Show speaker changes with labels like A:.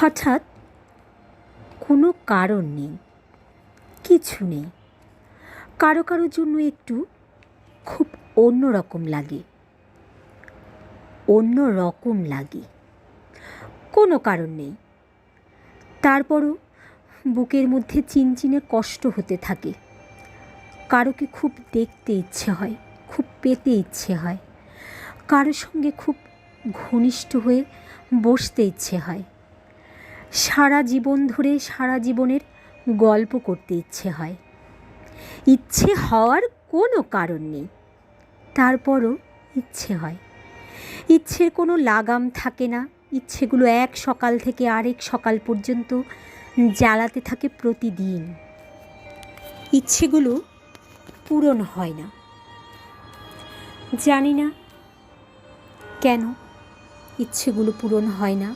A: হঠাৎ কোনো কারণ নেই, কিছু নেই। কারও কারোর জন্য একটু খুব অন্য রকম লাগে অন্য রকম লাগে। কোনো কারণ নেই। তারপরও বুকের মধ্যে চিনচিনে কষ্ট হতে থাকে। কারোকে খুব দেখতে ইচ্ছে হয়, খুব পেতে ইচ্ছে হয়। কারোর সঙ্গে খুব ঘনিষ্ঠ হয়ে বসতে ইচ্ছে হয়। সারা জীবন ধরে সারা জীবনের গল্প করতে ইচ্ছে হয়। ইচ্ছে হওয়ার কোনো কারণ নেই। তারপরও ইচ্ছে হয়। ইচ্ছের কোনো লাগাম থাকে না। ইচ্ছেগুলো এক সকাল থেকে আরেক সকাল পর্যন্ত জ্বালাতে থাকে প্রতিদিন। ইচ্ছেগুলো পূরণ হয় না। জানি না কেন ইচ্ছেগুলো পূরণ হয় না।